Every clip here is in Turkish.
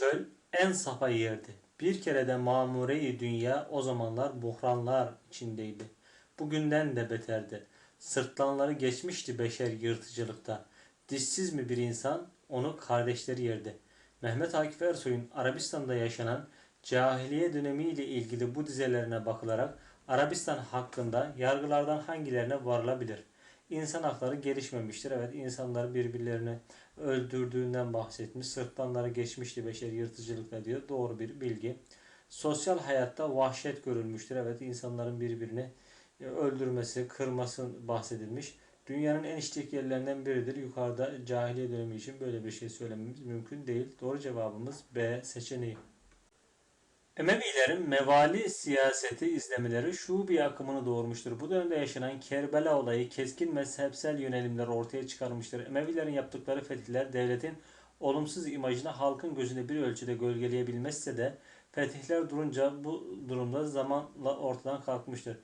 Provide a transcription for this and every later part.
çöl en safa yerdi. Bir kere de mamure-i dünya o zamanlar buhranlar içindeydi. Bugünden de beterdi. Sırtlanları geçmişti beşer yırtıcılıkta. Dişsiz mi bir insan onu kardeşleri yerdi. Mehmet Akif Ersoy'un Arabistan'da yaşanan cahiliye dönemiyle ilgili bu dizelerine bakılarak Arabistan hakkında yargılardan hangilerine varılabilir? İnsan hakları gelişmemiştir. Evet insanlar birbirlerini öldürdüğünden bahsetmiş. Sırtlanları geçmişti beşer yırtıcılıkla diyor. Doğru bir bilgi. Sosyal hayatta vahşet görülmüştür. Evet insanların birbirini e, öldürmesi, kırması bahsedilmiş. Dünyanın en işlek yerlerinden biridir. Yukarıda cahiliye dönemi için böyle bir şey söylememiz mümkün değil. Doğru cevabımız B seçeneği. Emevilerin mevali siyaseti izlemeleri Şubi akımını doğurmuştur. Bu dönemde yaşanan Kerbela olayı keskin mezhepsel yönelimler ortaya çıkarmıştır. Emevilerin yaptıkları fetihler devletin olumsuz imajını halkın gözünde bir ölçüde gölgeleyebilmezse de fetihler durunca bu durumda zamanla ortadan kalkmıştır.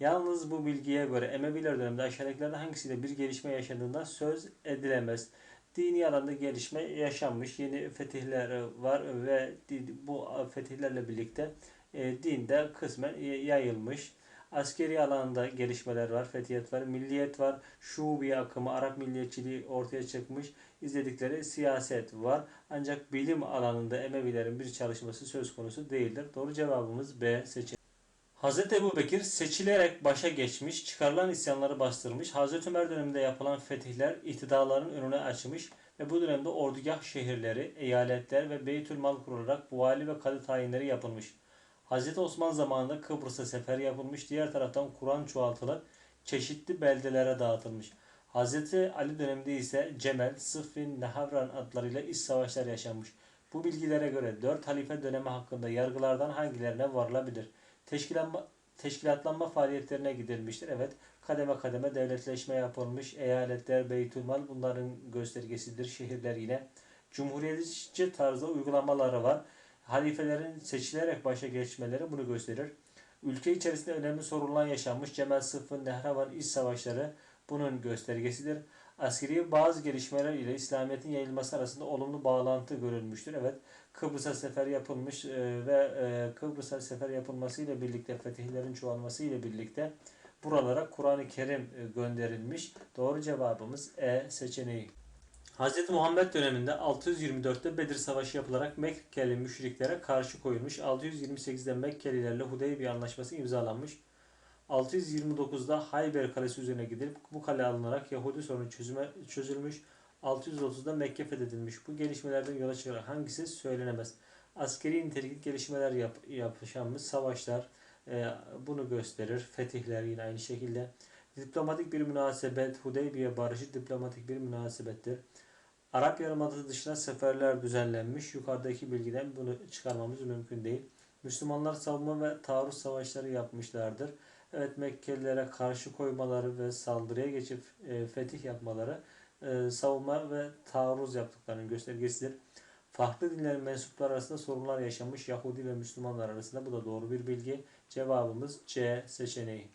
Yalnız bu bilgiye göre Emeviler döneminde aşağıdakilerden hangisiyle bir gelişme yaşandığından söz edilemez. Dini alanda gelişme yaşanmış, yeni fetihler var ve bu fetihlerle birlikte e, dinde kısmen yayılmış. Askeri alanda gelişmeler var, fetihiyet var, milliyet var, şubi akımı, Arap milliyetçiliği ortaya çıkmış, izledikleri siyaset var. Ancak bilim alanında Emevilerin bir çalışması söz konusu değildir. Doğru cevabımız B seçeneği. Hz. Ebu Bekir seçilerek başa geçmiş, çıkarılan isyanları bastırmış, Hz. Ömer döneminde yapılan fetihler iktidarların önüne açmış ve bu dönemde ordugah şehirleri, eyaletler ve beytülmal kurularak vali ve kadı tayinleri yapılmış. Hz. Osman zamanında Kıbrıs'a sefer yapılmış, diğer taraftan Kur'an çoğaltılıp çeşitli beldelere dağıtılmış. Hz. Ali döneminde ise Cemel, Sıffin, Nehavran adlarıyla iç savaşlar yaşanmış. Bu bilgilere göre 4 halife dönemi hakkında yargılardan hangilerine varılabilir? Teşkilanma, teşkilatlanma faaliyetlerine gidilmiştir. Evet, kademe kademe devletleşme yapılmış. Eyaletler, beytülmal bunların göstergesidir. Şehirler yine. Cumhuriyetçi tarzda uygulamaları var. Halifelerin seçilerek başa geçmeleri bunu gösterir. Ülke içerisinde önemli sorunlar yaşanmış. Cemal Sıffın, Nehravan iç savaşları bunun göstergesidir. Askeri bazı gelişmeler ile İslamiyet'in yayılması arasında olumlu bağlantı görülmüştür. Evet, Kıbrıs'a sefer yapılmış e, ve e, Kıbrıs'a sefer yapılması ile birlikte fetihlerin çoğalması ile birlikte buralara Kur'an-ı Kerim e, gönderilmiş. Doğru cevabımız E seçeneği. Hz. Muhammed döneminde 624'te Bedir Savaşı yapılarak Mekkeli müşriklere karşı koyulmuş. 628'de Mekkelilerle Hudeybiye Anlaşması imzalanmış. 629'da Hayber Kalesi üzerine gidilip bu kale alınarak Yahudi sorunu çözüme, çözülmüş. 630'da Mekke fethedilmiş. Bu gelişmelerden yola çıkarak hangisi söylenemez. Askeri nitelikli gelişmeler yap, yapışanmış savaşlar e, bunu gösterir. Fetihler yine aynı şekilde. Diplomatik bir münasebet, Hudeybiye barışı diplomatik bir münasebettir. Arap Yarımadası dışına seferler düzenlenmiş. Yukarıdaki bilgiden bunu çıkarmamız mümkün değil. Müslümanlar savunma ve taarruz savaşları yapmışlardır. Evet Mekkelilere karşı koymaları ve saldırıya geçip e, fetih yapmaları e, savunma ve taarruz yaptıklarının göstergesidir. Farklı dinlerin mensupları arasında sorunlar yaşamış Yahudi ve Müslümanlar arasında bu da doğru bir bilgi. Cevabımız C seçeneği.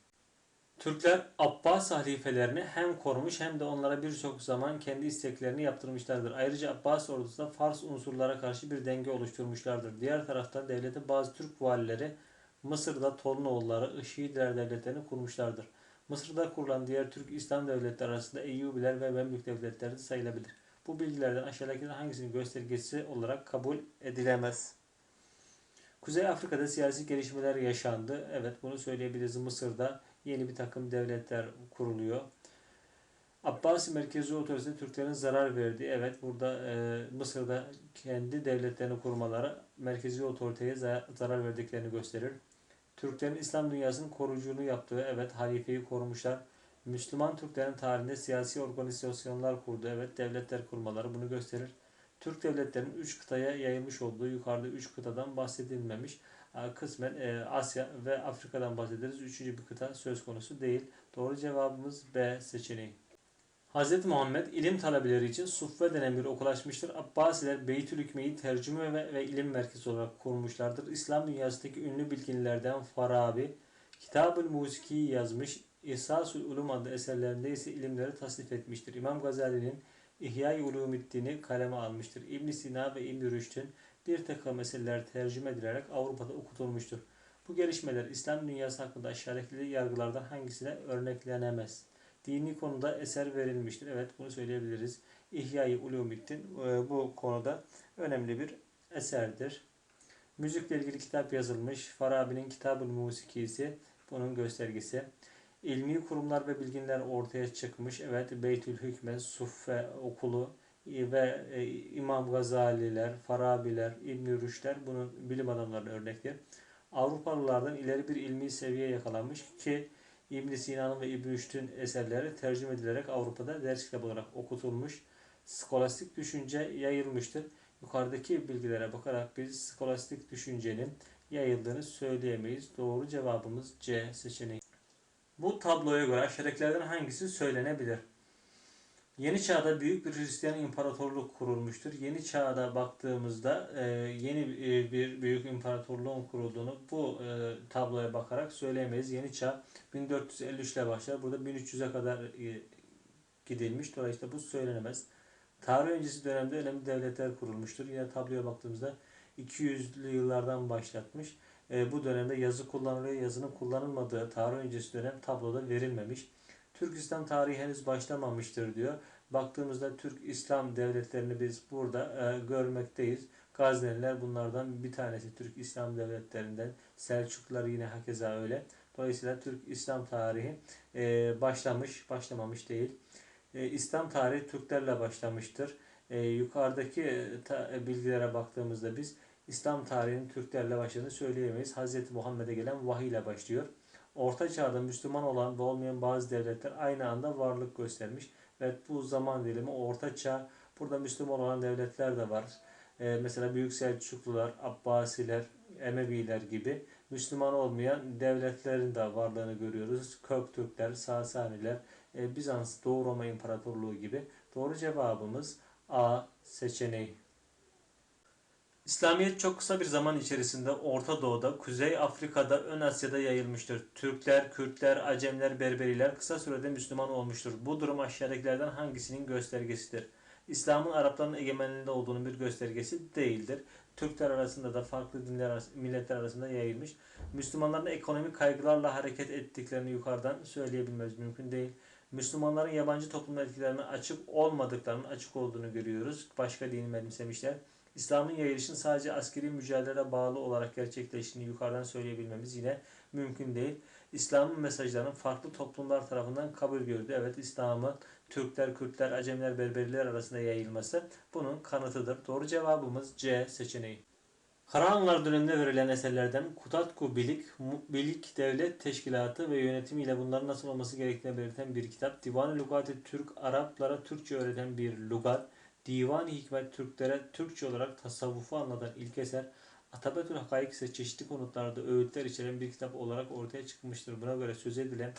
Türkler Abbas halifelerini hem korumuş hem de onlara birçok zaman kendi isteklerini yaptırmışlardır. Ayrıca Abbas ordusunda Fars unsurlara karşı bir denge oluşturmuşlardır. Diğer taraftan devletin bazı Türk valileri Mısır'da Tolunoğulları Işidiler devletlerini kurmuşlardır. Mısır'da kurulan diğer Türk İslam devletleri arasında Eyyubiler ve Memlük devletleri de sayılabilir. Bu bilgilerden aşağıdakilerden hangisinin göstergesi olarak kabul edilemez? Kuzey Afrika'da siyasi gelişmeler yaşandı. Evet bunu söyleyebiliriz. Mısır'da yeni bir takım devletler kuruluyor. Abbasi merkezi otoritesi Türklerin zarar verdi. Evet burada e, Mısır'da kendi devletlerini kurmaları merkezi otoriteye zarar verdiklerini gösterir. Türklerin İslam dünyasının koruyuculuğunu yaptığı, evet halifeyi korumuşlar. Müslüman Türklerin tarihinde siyasi organizasyonlar kurdu, evet devletler kurmaları bunu gösterir. Türk devletlerinin 3 kıtaya yayılmış olduğu yukarıda 3 kıtadan bahsedilmemiş. Kısmen e, Asya ve Afrika'dan bahsederiz. Üçüncü bir kıta söz konusu değil. Doğru cevabımız B seçeneği. Hz. Muhammed ilim talebeleri için Suffe denen bir okul açmıştır. Abbasiler Beytül Hükme'yi tercüme ve, ve ilim merkezi olarak kurmuşlardır. İslam dünyasındaki ünlü bilginlerden Farabi, Kitab-ül Musiki'yi yazmış. İhsasül Ulum adlı eserlerinde ise ilimleri tasnif etmiştir. İmam Gazali'nin İhya-i Ulumiddin'i kaleme almıştır. ibn Sina ve İbn Rüşd'ün bir takım meseleler tercüme edilerek Avrupa'da okutulmuştur. Bu gelişmeler İslam dünyası hakkında aşağıdaki yargılardan hangisine örneklenemez? Dini konuda eser verilmiştir. Evet bunu söyleyebiliriz. İhya-i Ulumiddin e, bu konuda önemli bir eserdir. Müzikle ilgili kitap yazılmış. Farabi'nin Kitab-ı Musikisi bunun göstergesi. İlmi kurumlar ve bilginler ortaya çıkmış. Evet Beytül Hükme, Suffe okulu ve e, İmam Gazaliler, Farabiler, İbn Rüşdler bunun bilim adamlarının örnekleri. Avrupalılardan ileri bir ilmi seviye yakalanmış ki İbn Sina'nın ve İbn Rüşd'ün eserleri tercüme edilerek Avrupa'da ders kitabı olarak okutulmuş. Skolastik düşünce yayılmıştır. Yukarıdaki bilgilere bakarak biz skolastik düşüncenin yayıldığını söyleyemeyiz. Doğru cevabımız C seçeneği. Bu tabloya göre aşağıdakilerden hangisi söylenebilir? Yeni çağda büyük bir Hristiyan imparatorluk kurulmuştur. Yeni çağda baktığımızda e, yeni e, bir büyük imparatorluğun kurulduğunu bu e, tabloya bakarak söyleyemeyiz. Yeni çağ 1453 ile başlar. Burada 1300'e kadar e, gidilmiş. Dolayısıyla bu söylenemez. Tarih öncesi dönemde önemli devletler kurulmuştur. Yine tabloya baktığımızda 200'lü yıllardan başlatmış. Bu dönemde yazı kullanılıyor. Yazının kullanılmadığı tarih öncesi dönem tabloda verilmemiş. Türk İslam tarihi henüz başlamamıştır diyor. Baktığımızda Türk İslam devletlerini biz burada e, görmekteyiz. Gazneliler bunlardan bir tanesi Türk İslam devletlerinden. Selçuklular yine hakeza öyle. Dolayısıyla Türk İslam tarihi e, başlamış, başlamamış değil. E, İslam tarihi Türklerle başlamıştır. E, yukarıdaki e, ta, e, bilgilere baktığımızda biz İslam tarihinin Türklerle başladığını söyleyemeyiz. Hz. Muhammed'e gelen vahiy ile başlıyor. Orta çağda Müslüman olan ve olmayan bazı devletler aynı anda varlık göstermiş. Ve bu zaman dilimi Orta Çağ. Burada Müslüman olan devletler de var. Ee, mesela Büyük Selçuklular, Abbasiler, Emeviler gibi Müslüman olmayan devletlerin de varlığını görüyoruz. Köktürkler, Sasaniler, e, Bizans, Doğu Roma İmparatorluğu gibi. Doğru cevabımız A seçeneği. İslamiyet çok kısa bir zaman içerisinde Orta Doğu'da, Kuzey Afrika'da, Ön Asya'da yayılmıştır. Türkler, Kürtler, Acemler, Berberiler kısa sürede Müslüman olmuştur. Bu durum aşağıdakilerden hangisinin göstergesidir? İslam'ın Arapların egemenliğinde olduğunun bir göstergesi değildir. Türkler arasında da farklı dinler arasında, milletler arasında yayılmış. Müslümanların ekonomik kaygılarla hareket ettiklerini yukarıdan söyleyebilmemiz mümkün değil. Müslümanların yabancı toplumda etkilerine açık olmadıklarının açık olduğunu görüyoruz. Başka dini benimsemişler. İslam'ın yayılışın sadece askeri mücadeleye bağlı olarak gerçekleştiğini yukarıdan söyleyebilmemiz yine mümkün değil. İslam'ın mesajlarının farklı toplumlar tarafından kabul gördü. Evet İslam'ın Türkler, Kürtler, Acemler, Berberiler arasında yayılması bunun kanıtıdır. Doğru cevabımız C seçeneği. Karahanlar döneminde verilen eserlerden Kutatku Bilik, Bilik Devlet Teşkilatı ve yönetimiyle bunların nasıl olması gerektiğini belirten bir kitap. Divan-ı Lugati Türk, Araplara Türkçe öğreten bir lugat. Divan-ı Hikmet Türklere Türkçe olarak tasavvufu anlatan ilk eser Atabetül Hakaik ise çeşitli konutlarda öğütler içeren bir kitap olarak ortaya çıkmıştır. Buna göre söz edilen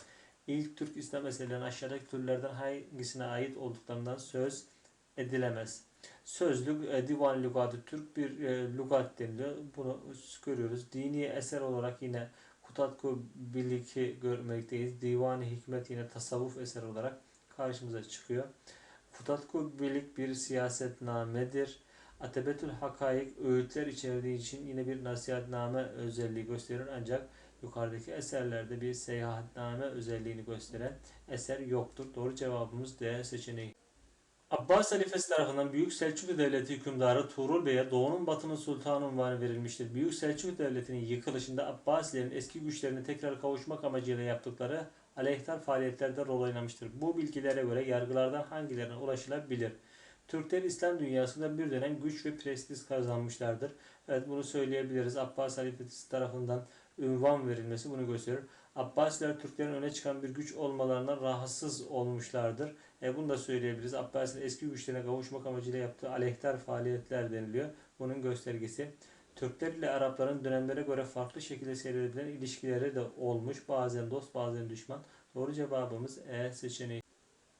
ilk Türk İslam eserlerinin aşağıdaki türlerden hangisine ait olduklarından söz edilemez. Sözlük e, Divan Lugatı Türk bir e, lugat deniliyor. Bunu görüyoruz. Dini eser olarak yine Kutatku Bilik'i görmekteyiz. Divan-ı Hikmet yine tasavvuf eser olarak karşımıza çıkıyor. Futatku Birlik bir siyasetnamedir. Atebetül Hakaik öğütler içerdiği için yine bir nasihatname özelliği gösterir ancak yukarıdaki eserlerde bir seyahatname özelliğini gösteren eser yoktur. Doğru cevabımız D seçeneği. Abbas halifesi tarafından Büyük Selçuklu Devleti hükümdarı Tuğrul Bey'e Doğu'nun Batı'nın sultanı unvanı verilmiştir. Büyük Selçuklu Devleti'nin yıkılışında Abbasilerin eski güçlerine tekrar kavuşmak amacıyla yaptıkları aleyhtar faaliyetlerde rol oynamıştır. Bu bilgilere göre yargılardan hangilerine ulaşılabilir? Türkler İslam dünyasında bir dönem güç ve prestij kazanmışlardır. Evet bunu söyleyebiliriz. Abbas halifesi tarafından ünvan verilmesi bunu gösterir. Abbasiler Türklerin öne çıkan bir güç olmalarına rahatsız olmuşlardır. E, bunu da söyleyebiliriz. Abbasiler eski güçlerine kavuşmak amacıyla yaptığı aleyhtar faaliyetler deniliyor. Bunun göstergesi. Türkler ile Arapların dönemlere göre farklı şekilde seyredilen ilişkileri de olmuş. Bazen dost bazen düşman. Doğru cevabımız E seçeneği.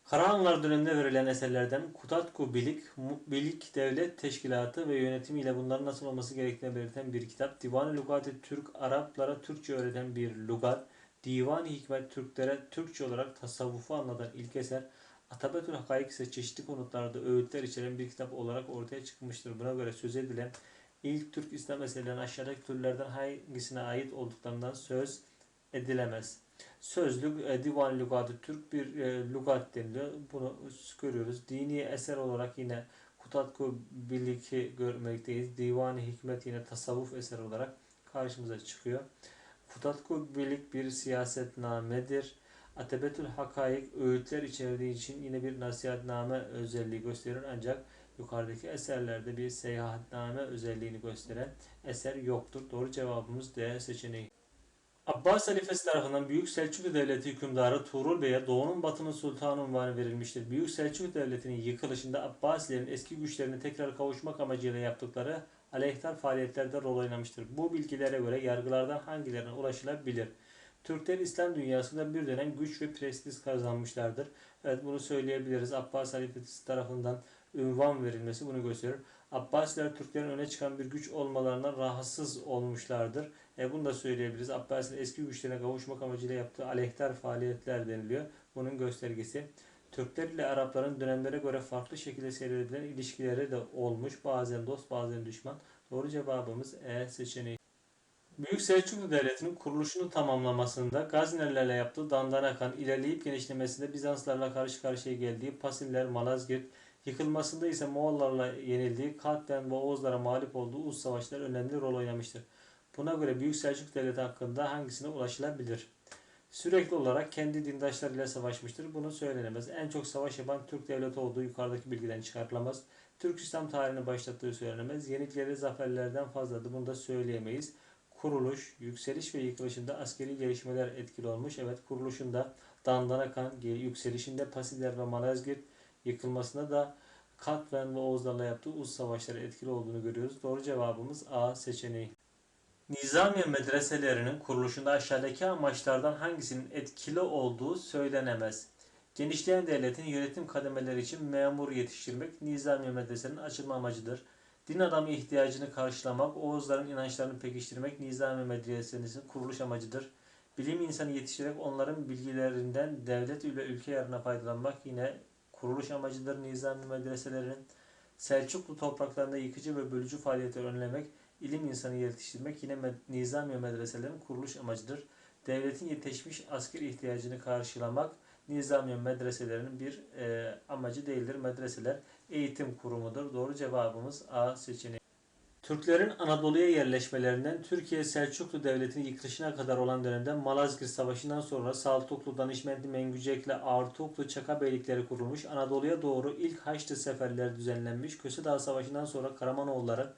Karahanlar döneminde verilen eserlerden Kutatku Bilik, Bilik Devlet Teşkilatı ve yönetimiyle bunların nasıl olması gerektiğini belirten bir kitap. Divan-ı Lugati Türk, Araplara Türkçe öğreten bir lugat. Divan-ı Hikmet Türklere Türkçe olarak tasavvufu anlatan ilk eser. Atabetül Hakaik ise çeşitli konutlarda öğütler içeren bir kitap olarak ortaya çıkmıştır. Buna göre söz edilen İlk Türk İslam eserlerinin aşağıdaki türlerden hangisine ait olduklarından söz edilemez. Sözlük, e, divan lügatı Türk bir e, lügat deniliyor. Bunu görüyoruz. Dini eser olarak yine Kutatku Bilik'i görmekteyiz. Divan-ı Hikmet yine tasavvuf eser olarak karşımıza çıkıyor. Futatku Bilik bir siyasetnamedir. Atebetül Hakaik öğütler içerdiği için yine bir nasihatname özelliği gösterir ancak yukarıdaki eserlerde bir seyahatname özelliğini gösteren eser yoktur. Doğru cevabımız D seçeneği. Abbas halifesi tarafından Büyük Selçuklu Devleti hükümdarı Tuğrul Bey'e Doğu'nun Batı'nın sultanı unvanı verilmiştir. Büyük Selçuklu Devleti'nin yıkılışında Abbasilerin eski güçlerine tekrar kavuşmak amacıyla yaptıkları aleyhtar faaliyetlerde rol oynamıştır. Bu bilgilere göre yargılardan hangilerine ulaşılabilir? Türkler İslam dünyasında bir dönem güç ve prestij kazanmışlardır. Evet bunu söyleyebiliriz. Abbas halifesi tarafından ünvan verilmesi bunu gösterir. Abbasiler Türklerin öne çıkan bir güç olmalarından rahatsız olmuşlardır. E, bunu da söyleyebiliriz. Abbasiler eski güçlerine kavuşmak amacıyla yaptığı aleyhtar faaliyetler deniliyor. Bunun göstergesi. Türkler ile Arapların dönemlere göre farklı şekilde seyredilen ilişkileri de olmuş. Bazen dost bazen düşman. Doğru cevabımız E seçeneği. Büyük Selçuklu Devleti'nin kuruluşunu tamamlamasında Gaznelilerle yaptığı Dandanakan, ilerleyip genişlemesinde Bizanslarla karşı karşıya geldiği Pasiller, Malazgirt, yıkılmasında ise Moğollarla yenildiği Katben ve Oğuzlara mağlup olduğu Uz savaşları önemli rol oynamıştır. Buna göre Büyük Selçuk Devleti hakkında hangisine ulaşılabilir? Sürekli olarak kendi dindaşlarıyla savaşmıştır. Bunu söylenemez. En çok savaş yapan Türk devleti olduğu yukarıdaki bilgiden çıkarılamaz. Türk İslam tarihini başlattığı söylenemez. Yenilgileri zaferlerden fazladır. Bunu da söyleyemeyiz. Kuruluş, yükseliş ve yıkılışında askeri gelişmeler etkili olmuş. Evet kuruluşunda Dandanakan, yükselişinde Pasiller ve Malazgirt, yıkılmasında da Katven ve Oğuzlarla yaptığı Uz savaşları etkili olduğunu görüyoruz. Doğru cevabımız A seçeneği. Nizamiye medreselerinin kuruluşunda aşağıdaki amaçlardan hangisinin etkili olduğu söylenemez. Genişleyen devletin yönetim kademeleri için memur yetiştirmek Nizamiye medresenin açılma amacıdır. Din adamı ihtiyacını karşılamak, Oğuzların inançlarını pekiştirmek Nizamiye medresesinin kuruluş amacıdır. Bilim insanı yetiştirerek onların bilgilerinden devlet ile ülke yarına faydalanmak yine kuruluş amacıdır Nizami medreselerinin. Selçuklu topraklarında yıkıcı ve bölücü faaliyetleri önlemek, ilim insanı yetiştirmek yine med Nizami medreselerin kuruluş amacıdır. Devletin yetişmiş asker ihtiyacını karşılamak Nizamiye medreselerinin bir e, amacı değildir. Medreseler eğitim kurumudur. Doğru cevabımız A seçeneği. Türklerin Anadolu'ya yerleşmelerinden Türkiye Selçuklu Devleti'nin yıkılışına kadar olan dönemde Malazgirt Savaşı'ndan sonra Saltuklu, Danışmentli, Mengücekli, Artuklu, Çaka beylikleri kurulmuş. Anadolu'ya doğru ilk Haçlı seferler düzenlenmiş. Kösedağ Savaşı'ndan sonra Karamanoğulları,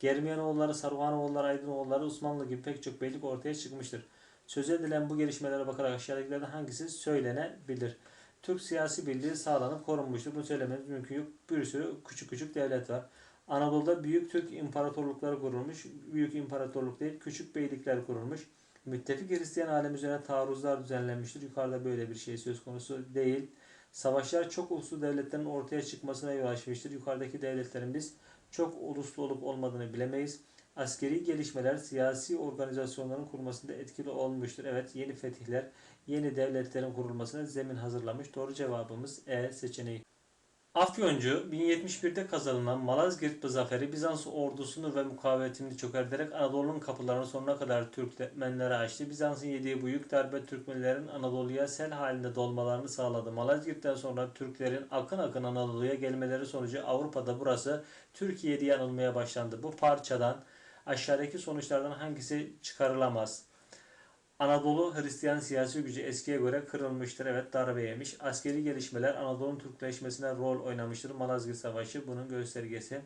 Germiyanoğulları, Saruhanoğulları, Aydınoğulları, Osmanlı gibi pek çok beylik ortaya çıkmıştır. Söz edilen bu gelişmelere bakarak aşağıdakilerden hangisi söylenebilir? Türk siyasi birliği sağlanıp korunmuştur. Bunu söylememiz mümkün yok. Bir sürü küçük küçük devlet var. Anadolu'da büyük Türk imparatorlukları kurulmuş. Büyük imparatorluk değil, küçük beylikler kurulmuş. Müttefik Hristiyan alem üzerine taarruzlar düzenlenmiştir. Yukarıda böyle bir şey söz konusu değil. Savaşlar çok uluslu devletlerin ortaya çıkmasına yol açmıştır. Yukarıdaki devletlerin biz çok uluslu olup olmadığını bilemeyiz. Askeri gelişmeler siyasi organizasyonların kurulmasında etkili olmuştur. Evet yeni fetihler, yeni devletlerin kurulmasına zemin hazırlamış. Doğru cevabımız E seçeneği. Afyoncu 1071'de kazanılan Malazgirt zaferi Bizans ordusunu ve mukavemetini çökerterek Anadolu'nun kapılarını sonuna kadar Türkmenlere açtı. Bizans'ın yediği bu yük darbe Türkmenlerin Anadolu'ya sel halinde dolmalarını sağladı. Malazgirt'ten sonra Türklerin akın akın Anadolu'ya gelmeleri sonucu Avrupa'da burası Türkiye diye anılmaya başlandı. Bu parçadan aşağıdaki sonuçlardan hangisi çıkarılamaz? Anadolu Hristiyan siyasi gücü eskiye göre kırılmıştır. Evet darbe yemiş. Askeri gelişmeler Anadolu'nun Türkleşmesine rol oynamıştır. Malazgirt Savaşı bunun göstergesi.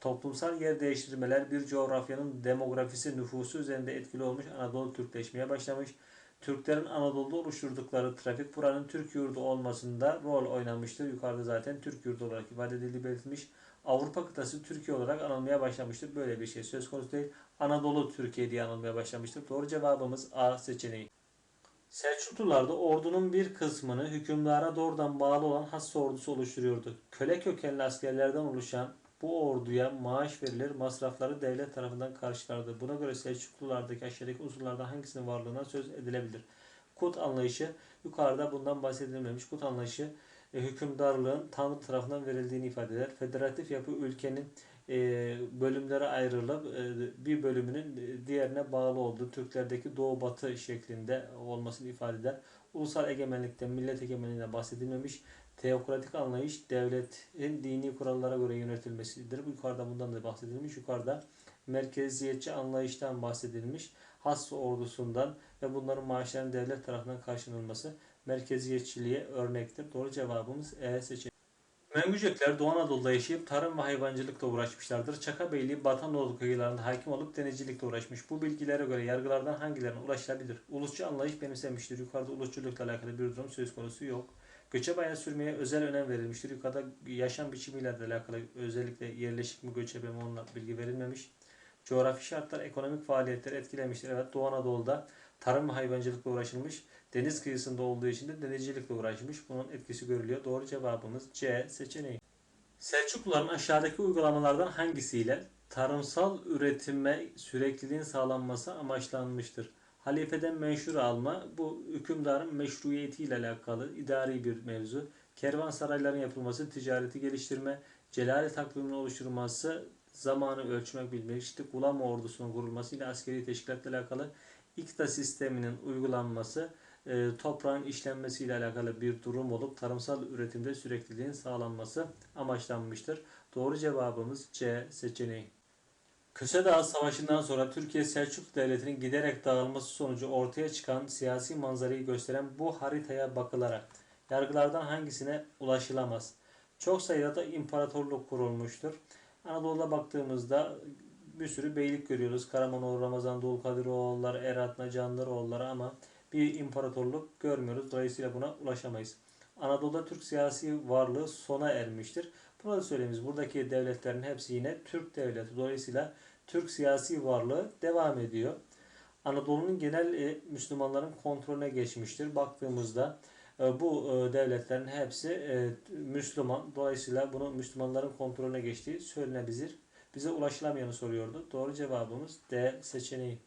Toplumsal yer değiştirmeler bir coğrafyanın demografisi nüfusu üzerinde etkili olmuş. Anadolu Türkleşmeye başlamış. Türklerin Anadolu'da oluşturdukları trafik buranın Türk yurdu olmasında rol oynamıştır. Yukarıda zaten Türk yurdu olarak ifade edildiği belirtilmiş. Avrupa kıtası Türkiye olarak anılmaya başlamıştır. Böyle bir şey söz konusu değil. Anadolu Türkiye diye anılmaya başlamıştır. Doğru cevabımız A seçeneği. Selçuklularda ordunun bir kısmını hükümdara doğrudan bağlı olan Hassa ordusu oluşturuyordu. Köle kökenli askerlerden oluşan bu orduya maaş verilir, masrafları devlet tarafından karşılardı. Buna göre Selçuklulardaki aşağıdaki unsurlardan hangisinin varlığına söz edilebilir? Kut anlayışı yukarıda bundan bahsedilmemiş. Kut anlayışı e, hükümdarlığın Tanrı tarafından verildiğini ifade eder. Federatif yapı ülkenin e, bölümlere ayrılıp e, bir bölümünün e, diğerine bağlı olduğu Türklerdeki doğu batı şeklinde olmasını ifade eder. Ulusal egemenlikten, millet egemenliğinden bahsedilmemiş. Teokratik anlayış devletin dini kurallara göre yönetilmesidir. Bu yukarıda bundan da bahsedilmiş. Yukarıda merkeziyetçi anlayıştan bahsedilmiş. Has ordusundan ve bunların maaşlarının devlet tarafından karşılanması merkeziyetçiliğe örnektir. Doğru cevabımız E seçeneği. Mengücekler Doğu Anadolu'da yaşayıp tarım ve hayvancılıkla uğraşmışlardır. Çaka Beyliği Batı Anadolu kıyılarında hakim olup denizcilikle uğraşmış. Bu bilgilere göre yargılardan hangilerine ulaşılabilir? Ulusçu anlayış benimsemiştir. Yukarıda ulusçulukla alakalı bir durum söz konusu yok. Göçebe sürmeye özel önem verilmiştir. Yukarıda yaşam biçimiyle de alakalı özellikle yerleşik mi göçebe mi onunla bilgi verilmemiş. Coğrafi şartlar ekonomik faaliyetleri etkilemiştir. Evet Doğu Anadolu'da tarım ve hayvancılıkla uğraşılmış. Deniz kıyısında olduğu için de denizcilikle uğraşmış. Bunun etkisi görülüyor. Doğru cevabımız C seçeneği. Selçukluların aşağıdaki uygulamalardan hangisiyle tarımsal üretime sürekliliğin sağlanması amaçlanmıştır? Halifeden menşur alma bu hükümdarın meşruiyetiyle alakalı idari bir mevzu. Kervansarayların yapılması, ticareti geliştirme, celale takviminin oluşturulması, zamanı ölçmek bilmek, işte Gulam ordusunun kurulması ile askeri teşkilatla alakalı İkta sisteminin uygulanması, e, toprağın işlenmesiyle alakalı bir durum olup tarımsal üretimde sürekliliğin sağlanması amaçlanmıştır. Doğru cevabımız C seçeneği. Köse Savaşı'ndan sonra Türkiye Selçuklu Devleti'nin giderek dağılması sonucu ortaya çıkan siyasi manzarayı gösteren bu haritaya bakılarak yargılardan hangisine ulaşılamaz? Çok sayıda da imparatorluk kurulmuştur. Anadolu'da baktığımızda bir sürü beylik görüyoruz. Karamanoğlu, Ramazan, Dulkadiroğulları, Erat, Nacanlıroğulları ama bir imparatorluk görmüyoruz. Dolayısıyla buna ulaşamayız. Anadolu'da Türk siyasi varlığı sona ermiştir. Bunu da söyleyeyimiz. Buradaki devletlerin hepsi yine Türk devleti. Dolayısıyla Türk siyasi varlığı devam ediyor. Anadolu'nun genel e, Müslümanların kontrolüne geçmiştir. Baktığımızda ee, bu e, devletlerin hepsi e, Müslüman. Dolayısıyla bunu Müslümanların kontrolüne geçtiği söylenebilir. Bize ulaşılamayanı soruyordu. Doğru cevabımız D seçeneği.